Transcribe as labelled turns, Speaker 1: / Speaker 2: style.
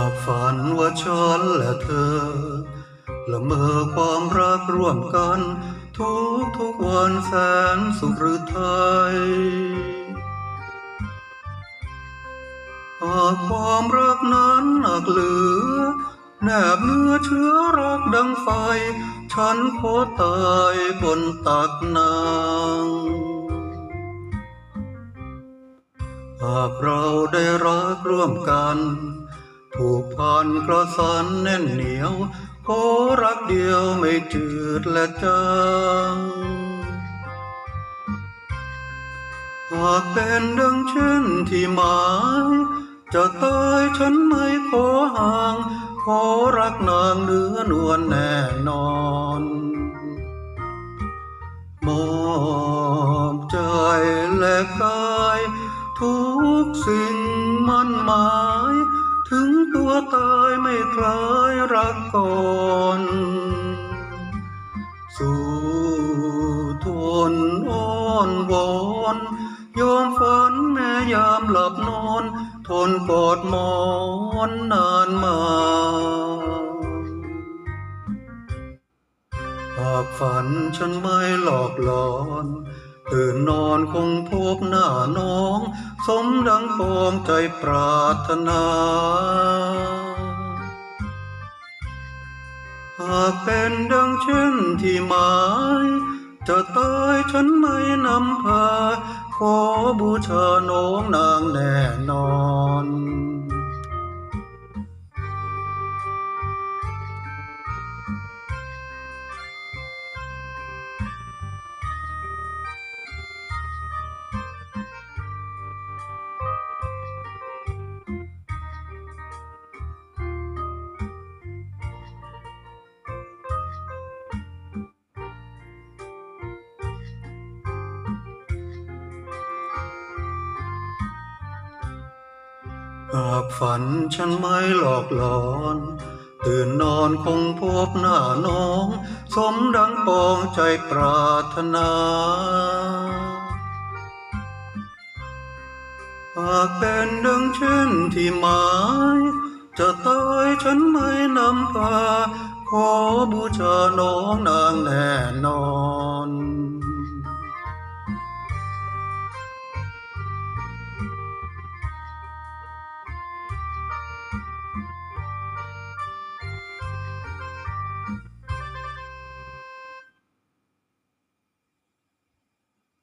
Speaker 1: ากฝันว่าฉันและเธอ ละเมอความรักร่วมกัน ทุกทุกวันแสนสุขหรือไทยหากความรักนั้นหนักเหลือ แนบเนื้อเชื้อรักดังไฟ ฉันขอตายบนตักนางหากเราได้รักร่วมกัน ผูกพันกระสันแน่นเหนียวขอรักเดียวไม่จืดและจางหากเป็นดังเช่นที่หมายจะตายฉันไม่ขอห่าง ขอรักนางเนื้อนวลแน่นอนมอบใจและกาย ทุกสิ่งมันหมาย ถึงตัวตายไม่คล้ายรักก่อนสู่ทนอ้อนวอนยอมฝันแม้ยามหลับนอน ทนกอดหมอนนานมาหากฝันฉันไม่หลอกหลอน ตื่นนอนคงพบหน้าน้อง สมดังปองใจปรารถนา หากเป็นดังเช่นที่หมาย จะตายฉันไม่นำพา ขอบูชาน้องนางแน่นอน หากฝันฉันไม่หลอกหลอน ตื่นนอนคงพบหน้าน้อง สมดังปองใจปรารถนาหากเป็นดังเช่นที่หมาย จะตายฉันไม่นำพา ขอบูชาน้องนางแน่นอน